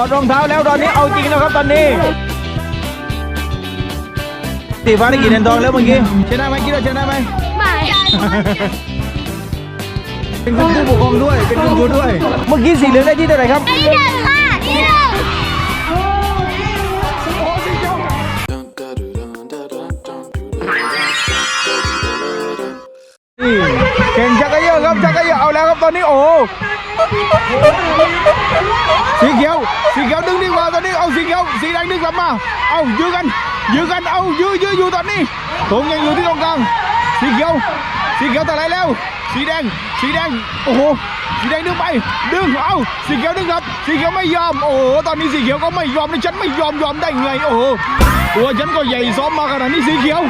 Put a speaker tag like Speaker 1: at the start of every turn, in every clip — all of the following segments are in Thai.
Speaker 1: อดรองเท้าแล้วตอนนี้เอาจริงแล้วครับตอนนี้สีฟ้าได้กี่เหรียญทองแล้วเมื่อกี้ชนะไหมคิดว่าชนะไหม
Speaker 2: ไม่
Speaker 1: เป็นคุณผู้ปกครองด้วยเป็นคุณครูด้วย เมื่อกี้สีเหลืองได้ที่เท่าไหร่ครับ
Speaker 2: ที่หนึ่งค่ะที่หนึ่ง
Speaker 1: นี่เก่งชักกระเยอะครับชักกระเยอะเอาแล้วครับตอนนี้โอ้โห สีเขียวสีเขียวดึงดีกว่าตอนนี้เอาสีเขียวสีแดงดึงกลับมา เอายื้อกันยื้อกันเอายื้อยื้ออยู่ตอนนี้ธงยังอยู่ที่ตรงกลางสีเขียวสีเขียวแต่ไหรแล้วสีแดงสีแดงโอ้โหสีแดงดึงไปดึงเอาสีเขียวดึงครับสีเขียวไม่ยอมโอ้โหตอนนี้สีเขียวก็ไม่ยอมนะฉันไม่ยอมยอมได้ไงโอ้โหตัวฉันก็ใหญ่ซ้อมมาขนาดนี้สีเขียว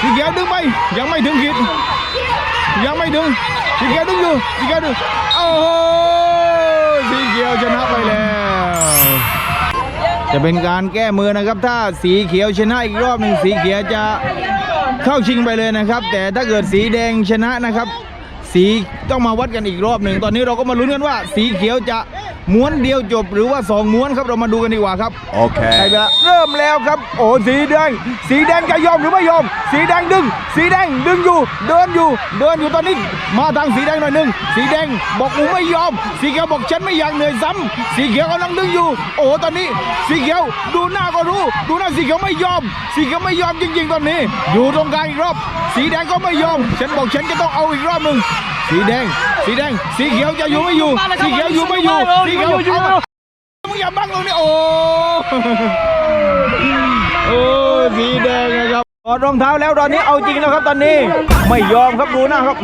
Speaker 1: สีเขียวดึงไปยังไม่ถึงขีดยังไม่ถึงสีเขียวดึงอยู่สีเขียวดึง โหสีเขียวชนะไปแล้ว จะเป็นการแก้มือนะครับ ถ้าสีเขียวชนะอีกรอบหนึ่งสีเขียวจะเข้าชิงไปเลยนะครับ แต่ถ้าเกิดสีแดงชนะนะครับ สีต้องมาวัดกันอีกรอบหนึ่งตอนนี้เราก็มาลุ้นกันว่า สีเขียวจะ ม้วนเดียวจบหรือว่าสองม้วนครับเรามาดูกันดีกว่าครับ
Speaker 3: โอเค
Speaker 1: ใช่ไปละเริ่มแล้วครับ โอ้สีแดง สีแดงจะยอมหรือไม่ยอม สีแดงดึง สีแดงดึงอยู่ เดินอยู่ เดินอยู่ตอนนี้ มาทางสีแดงหน่อยหนึ่งสีแดงบอกกูไม่ยอม สีเขียวบอกฉันไม่อยากเหนื่อยซ้ำสีเขียวกำลังดึงอยู่ โอ้ตอนนี้ สีเขียวดูหน้าก็รู้ ดูหน้าสีเขียวไม่ยอม สีเขียวไม่ยอมจริง ๆ ตอนนี้ อยู่ตรงกลางอีกรอบ สีแดงก็ไม่ยอม ฉันบอกฉันจะต้องเอาอีกรอบหนึ่งสีแดงสีแดง สีเขียวจะอยู่ไม่อยู่ สีเขียวอยู่ไม่อยู่ สีเขียวเอยู่มึงอย่าบังตรงนี่โอ้โอ้สีแดงนะครับถอดรองเท้าแล้วตอนนี้เอาจริงแล้วครับตอนนี้ ไม่ยอมครับดูหน้าครับ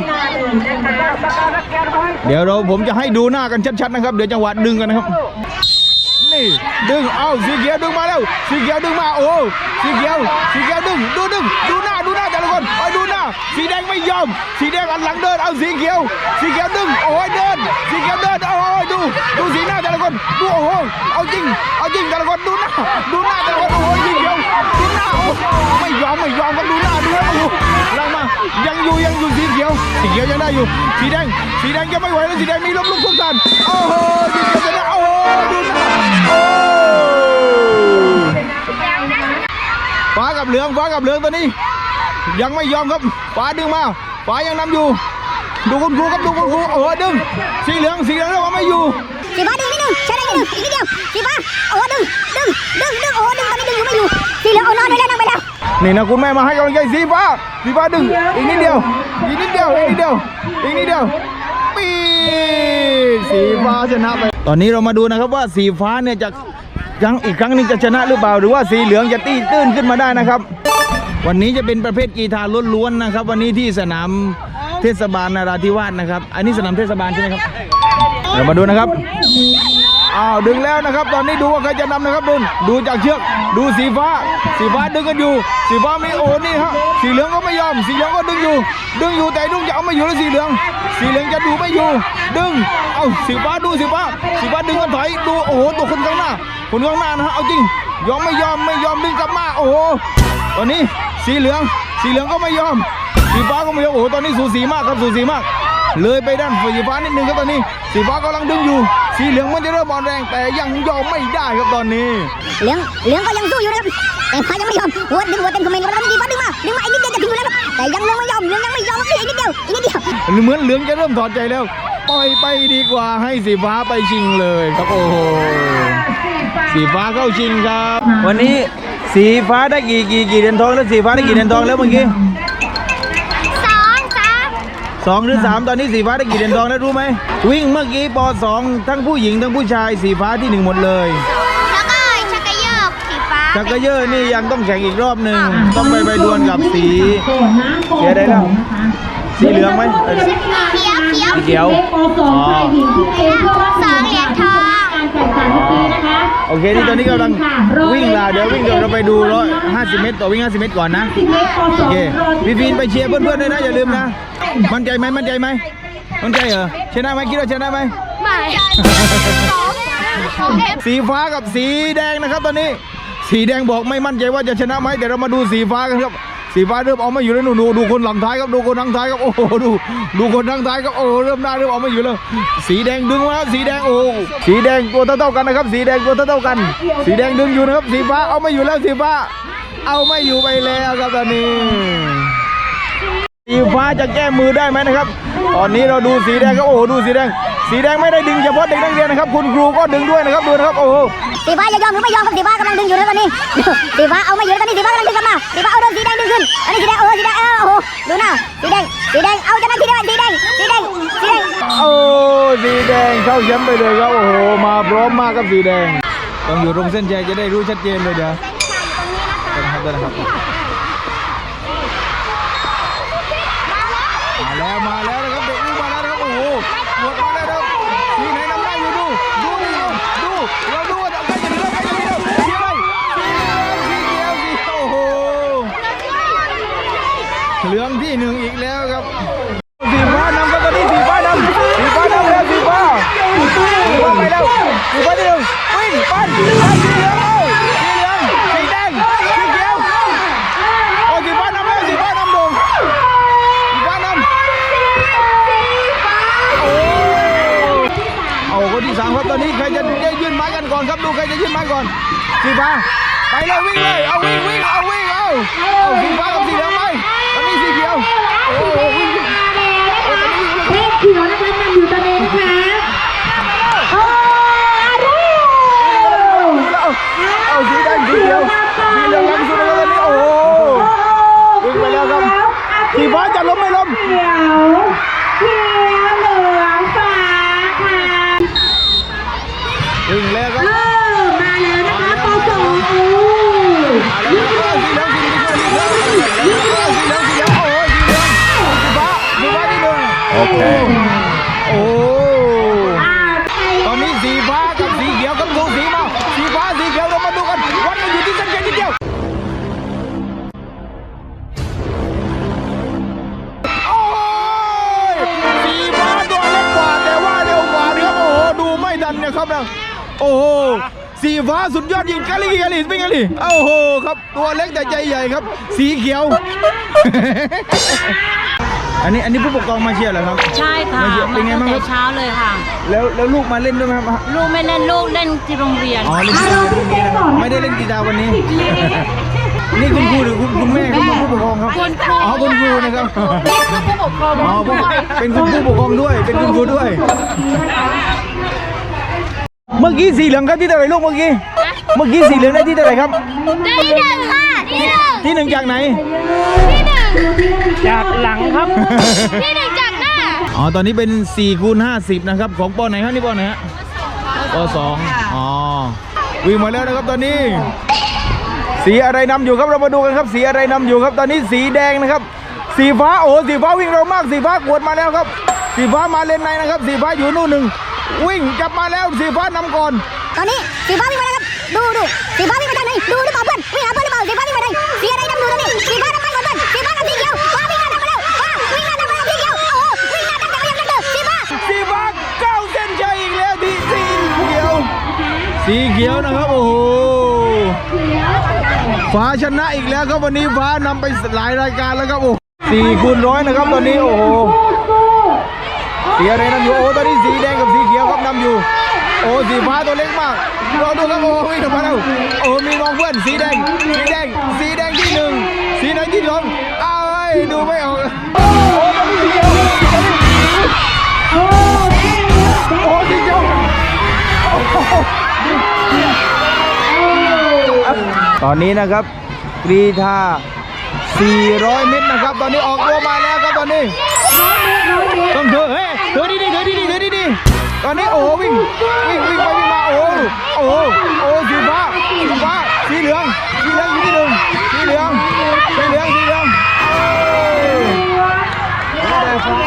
Speaker 1: เดี๋ยวเราผมจะให้ดูหน้ากันชัดๆนะครับ เดี๋ยวจังหวะดึงกันนะครับ นี่ดึงเอาสีเขียวดึงมาแล้วสีเขียวดึงมาโอ้สีเขียวสีเขียวดึงดูดึงดูหน้าดูหน้าแต่ละคนโอ้ยดูหน้าสีแดงไม่ยอม สีแดงอันหลังเดินเอาสีเขียวสีเขียวดึงโอ้ยเดินสีเขียวเดินโอ้ยดูดูสีหน้าแต่ละคนดูโอ้โหเอาจริงเอาจริงแต่ละคนดูหน้าดูหน้าแต่ละคนโอ้ยสีเขียวดูหน้าโอ้ไม่ยอมไม่ยอมก็ดูหน้าดูหน้าโอ้โหลังมายังอยู่ยังอยู่สีเขียวสีเขียวยังได้อยู่สีแดงสีแดงจะไม่ไหวแล้วสีแดงมีลมลุกทุกท่านโอ้โหสีเขียวจะ ฟ้ากับเหลืองฟ้ากับเหลืองตัวนี้ ยังไม่ยอมครับฟ้าดึงมาฟ้ายังนำอยู่ ดูคุณครูครับดูคุณครูโอ้โหดึงสีเหลืองสีเหลืองแล้วว่าไม่อยู่
Speaker 2: สีฟ้าดึงนิดนึงใช่ได้นิดนึงอีกนิดเดียวสีฟ้าโอ้ดึงดึงดึงดึงโอ้ดึงตอนนี้ดึงอยู่ไม่อยู่สีเหลืองโอ้นอนไปแล้วนั่งไปแล้ว
Speaker 1: นี่นะคุณแม่มาให้กำลังใจสีฟ้าสีฟ้าดึงอีกนิดเดียวอีกนิดเดียวอีกนิดเดียวอีกนิดเดียวปีดสีฟ้าชนะไป ตอนนี้เรามาดูนะครับว่าสีฟ้าเนี่ยจะ ยังอีกครั้งหนึงจะชนะหรือเปล่าหรือว่าสีเหลืองจะตีตื้นขึ้นมาได้นะครับ วันนี้จะเป็นประเภทกีฬาล้วนๆนะครับ วันนี้ที่สนามเทศบาลนาราธิวาสนะครับ อันนี้สนามเทศบาลใช่ไหมครับเรามาดูนะครับ อ้าวดึงแล้วนะครับ ตอนนี้ดูว่าใครจะนำนะครับดูดูจากเชือกดูสีฟ้า สีฟ้าดึงกันอยู่ สีฟ้าไมีโอ้นี่ฮะสีเหลืองก็ไม่ยอม สีเหลืองก็ดึงอยู่ ดึงอยู่แต่ดึงจะเอาไม่อยู่แล้วสีเหลือง สีเหลืองจะดูไม่อยู่ ดึงเอาสีฟ้าดูสีฟ้า สีฟ้าดึงกันถอยดูโอ้โหตัวคนข้างหน้า คนข้างหน้านะฮะเอาจริงยอมไม่ยอมไม่ยอมดึงกลับมาโอ้โหตอนนี้สีเหลือง สีเหลืองก็ไม่ยอม สีฟ้าก็ไม่ยอมโอ้โหตอนนี้สูสีมากครับสูสีมาก เลยไปด้านสีฟ้านิดนึงครับตอนนี้ สีฟ้ากำลังดึงอยู่ สีเหลืองมันจะเริ่มอ่อนแรงแต่ยังยอมไม่ได้ครับตอนนี้
Speaker 2: เหลืองเหลืองก็ยังสู้อยู่นะครับแต่ฟ้ายังไม่ยอมหัวดึงหัวเต็มคอมเมนต์กันแล้วสีฟ้าดึงมาดึงมาอีกนิดเดียวจะถึงอยู่แล้วแต่ยังเหลืองไม่ยอมเหลืองยังไม่ยอมอีกนิดเดียวอีกนิดเดียว
Speaker 1: เหมือนเหลืองจะเริ่มถอดใจแล้วปล่อยไปดีกว่าให้สีฟ้าไปชิงเลยครับโอ้โหสีฟ้าเข้าชิงครับ วันนี้สีฟ้าได้กี่กี่กี่เหรียญทองแล้วสีฟ้าได้กี่เหรียญทองแล้วเมื่อกี้
Speaker 2: สองสาม
Speaker 1: สองหรือสามตอนนี้สีฟ้าได้กี่เหรียญทองแล้วรู้ไหมวิ่งเมื่อกี้ปสองทั้งผู้หญิงทั้งผู้ชายสีฟ้าที่หนึ่งหมดเลย
Speaker 2: แล้วก็ชักกระเยอกสีฟ้า
Speaker 1: ชักกระเยอะนี่ยังต้องแข่งอีกรอบหนึ่งต้องไปไปดวลกับสีเสียได้แล้วสีเหลืองไหมเอ้ย
Speaker 2: เขียวเขียว
Speaker 1: สีเขียว
Speaker 4: ป .2 ชายหญิงที่เป็นผู้รับ
Speaker 2: สองเหรียญทอง
Speaker 4: การแข่งขันเมื่อกี้นะคะ
Speaker 1: โอเคนี่ตอนนี้กำลังวิ่งลาเดี๋ยววิ่งเดี๋ยวเราไปดูร้อยห้าสิบเมตรต่อวิ่งห้าสิบเมตรก่อนนะ
Speaker 4: 10เมตรป
Speaker 1: โอเค
Speaker 4: .2
Speaker 1: พี่ฟีนไปเชียร์เพื่อนๆด้วยนะอย่าลืมนะมั่นใจไหมมั่นใจไหมมั่นใจเหรอชนะไหมคิดว่าชนะไหม
Speaker 2: ไม่สองสองเอ็ม
Speaker 1: สีฟ้ากับสีแดงนะครับตอนนี้ สีแดงบอกไม่มั่นใจว่าจะชนะไหมแต่เรามาดูสีฟ้ากันครับ สีฟ้าเริ่มออกมาอยู่แล้วหนูดูดูคนหลังท้ายครับดูคนทางท้ายครับโอ้โหดูดูคนทางท้ายครับโอ้โหเริ่มหน้เริ่มออกมาอยู่แล้วสีแดงดึงมาสีแดงโอ้สีแดงตัวเท่าๆกันนะครับ สีแดงตัวเท่าๆกัน สีแดงดึงอยู่นะครับ สีฟ้าเอาไม่อยู่แล้วสีฟ้า เอาไม่อยู่ไปแล้วครับตอนนี้สีฟ้าจะแก้มือได้ไหมนะครับ ตอนนี้เราดูสีแดงครับโอ้โหดูสีแดง สีแดงไม่ได้ดึงเฉพาะเด็กนักเรียนนะครับ คุณครูก็ดึงด้วยนะครับดูนะครับโอ้โห
Speaker 2: สีฟ้าจะยอมหรือไม่ยอมครับสีฟ้ากำลังดึงอยู่นะตอนนี้สีฟ้าเอาไม่อยู่แล้วตอนนี้สีฟ้ากำลัง โอ้โหดูหน้าสีแดงสีแดงเอาจะได้สีแดงสีแดงสีแดงสีแดง
Speaker 1: โอ้สีแดงเข้าแชมป์ไปเลยครับโอ้โหมาพร้อมมากครับสีแดงต้องอยู่ตรงเส้นชัยจะได้รู้ชัดเจนเลยเดี๋ยวเดี๋ยวนะครับเดี๋ยวนะครับ แล้วสีฟ้าที่หนึ่งวิ่งปั้นปั้นสีเหลืองเอาสีเหลืองสีแดงสีเขียวโอ้สีฟ้านำแล้วสีฟ้านำโด่งสีฟ้านำโอ้เอาคนที่สามครับตอนนี้ใครจะได้ยื่นไม้กันก่อนครับดูใครจะยื่นไม้ก่อนสีฟ้าไปเลยวิ่งเลยเอาวิ่งวิ่งเอาวิ่งเอาเอาสีฟ้ากับสีเหลืองไปตอนนี้สีเขียวโอ้โหวิ่ง
Speaker 4: เลขเขียวนะคะนำอยู่ตอนนี้นะคะโอ้อารู
Speaker 1: เอาเอาสีแดงสีเหลืองสีเหลืองนำสุดเลยตอนนี้โอ้โหวิ่งไปแล้วครับสีฟ้า จะล้มไม่ล้ม
Speaker 4: ฟ้าสุ
Speaker 1: ดยอดยิงกะลี่กะลี่เป็นกะลี่โอ้โหครับตัวเล็กแต่ใจใหญ่ครับ สีเขียว อันนี้อันนี้ผู้ปกครองมาเชียร์เหรอครับ
Speaker 3: ใช่ค่ะ
Speaker 1: ไม่เยอะ
Speaker 3: มา
Speaker 1: เป็นไง
Speaker 3: ตั้ง
Speaker 1: บ้างครับ
Speaker 3: แต่เช้าเลยค่ะ
Speaker 1: แล้วแล้วลูกมาเล่นด้วยไหมครับ
Speaker 3: ลูกไม่เล่นลูกเล่นที่โรงเรียน
Speaker 1: อ๋อเล่นกีฬาพรุ่งนี้นะครับไม่ได้เล่นกีฬาวันนี้ นี่คุณครูหรือคุณคุณแม่ครับผู้ปกครองครับ
Speaker 3: คุณครู
Speaker 1: อ๋อคุณครูนะครับ
Speaker 3: นี่คือผู้ปกครอง
Speaker 1: อ๋อผู้เป็นคุณผู้ปกครองด้วย เป็นคุณครูด้วย เมื่อกี้สีเหลืองครับที่เท่าไหร่ลูกเมื่อกี้ เมื่อกี้สีเหลืองได้ที่เท่าไหร่ครับ
Speaker 2: ได้ที่หนึ่งค่ะที่หนึ่ง
Speaker 1: ที่หนึ่งจากไหน
Speaker 2: ที่หนึ่ง
Speaker 3: จากหลังครับ
Speaker 2: ที่หนึ่งจากหน้า
Speaker 1: อ๋อ ตอนนี้เป็น4คูณ50 นะครับ ของปอไหนครับนี่ปอไหนฮะปอสองอ๋อ วิ่งมาแล้วนะครับตอนนี้ สีอะไรนำอยู่ครับ เรามาดูกันครับ สีอะไรนำอยู่ครับ ตอนนี้สีแดงนะครับ สีฟ้า โอ้ สีฟ้าวิ่งเร็วมาก สีฟ้ากวดมาแล้วครับ สีฟ้ามาเลนในนะครับ สีฟ้าอยู่นู่นหนึ่ง วิ่งกลับมาแล้วสีฟ้านำก่อน
Speaker 2: ตอนนี้สีฟ้าวิ่งมาแล้วครับ ดูดูสีฟ้าวิ่งมาทางไหนดูหรือเปล่าเพื่อนวิ่งหาเพื่อนหรือเปล่าสีฟ้าวิ่งมาทางสีอะไรนำดูตอนนี้สีฟ้านำไปก่อนเพื่อนสีฟ้ากับสีเขียวฟ้าวิ่งมาทางมาแล้วฟ้าวิ่งมาทางมาแล้วสีเขียวโอ้โหวิ่งมาทางมายังนักเตะสีฟ้า
Speaker 1: สีฟ้าก้าวเส้นชัยอีกแล้วที่สีเขียว สีเขียวนะครับโอ้โหฟ้าชนะอีกแล้วครับวันนี้ฟ้านำไปหลายรายการแล้วครับโอ้สี่คูณร้อยนะครับตอนนี้โอ้โห เสีอะไรนำอยู่โอ้ตอนนี้สีแดงกับสีเขียวครับนำอยู่ โอ้สีฟ้าตัวเล็กมากรอดูครับโอ้วิ่งออกมาแล้วโอ้มีมองเพื่อนสีแดงสีแดงสีแดงที่หนึ่งสีไหนที่สองอ้ยดูไม่ออกโอ้ตอนนี้สีเขียวโอ้สีเขียวโอ้โหตอนนี้นะครับกรีธา400 เมตรนะครับ ตอนนี้ออกตัวมาแล้วครับตอนนี้ ต้องเธอเฮ้ยเธอดีดีเธอดีดีเธอดีดีตอนนี้โอ้วิ่งวิ่งวิ่งไปวิ่งมาโอ้โหโอ้โอ้สีฟ้าสีฟ้าสีเหลืองสีเหลืองอยู่ที่หนึ่งสีเหลืองสีเหลืองสีเหลือง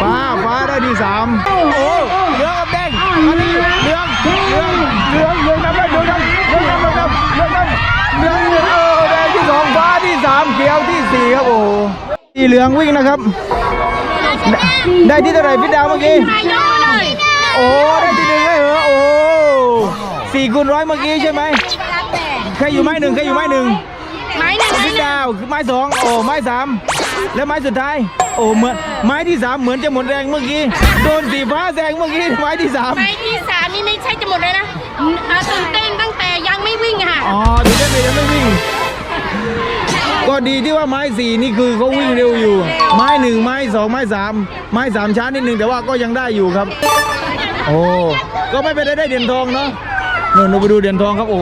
Speaker 1: ฟ้าฟ้าได้ที่สามโอ้โหเหลืองกับแดงตอนนี้เหลืองเหลืองเหลืองเหลืองนำได้เหลืองนำเหลืองนำเหลืองนำเหลืองนำเหลืองเองเอแดงที่สองฟ้าที่สามเขียวที่สี่ครับโอ้สีเหลืองวิ่งนะครับ ได้ที่เท่าไหร่พี่ดาวเมื่อกี้ โอ้ ได้ที่หนึ่งเลยเหรอ โอ้สี่คูณร้อยเมื่อกี้ใช่ไหมใครอยู่ไม้หนึ่งใครอยู่ไม้หนึ่ง
Speaker 3: ไม้หนึ่งไม้
Speaker 1: พี่
Speaker 3: หนึ่ง
Speaker 1: ดาวคือไม้สองโอ้ไม้สามแล้วไม้สุดท้าย โอ้เหมือนไม้ที่สามเหมือนจะหมดแรงเมื่อกี้ โดนสีฟ้าแซงเมื่อกี้ไม้ที่สาม
Speaker 3: ไม้ที่สามนี่ไม่ใช่จะหมดเลยนะอ่าตื่นเต้นตั้งแต่ยังไม่วิ่งอะค่ะ
Speaker 1: อ๋อถึงได้ไม่ยังไม่วิ่ง ก็ดีที่ว่าไม้สี่นี่คือเขาวิ่งเร็วอยู่ ไม้หนึ่งไม้สองไม้สามไม้สามช้านิดหนึ่งแต่ว่าก็ยังได้อยู่ครับ โอ้ก็ไม่เป็นไรได้เหรียญทองเนาะหนูหนูไปดูเหรียญทองครับโอ้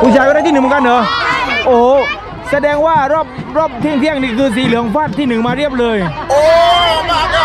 Speaker 1: ผู้ชายก็ได้ที่หนึ่งเหมือนกันเหรอโอ้แสดงว่ารอบรอบเที่ยงเที่ยงๆนี่คือสีเหลืองฟาดที่หนึ่งมาเรียบเลย โอ้มาเล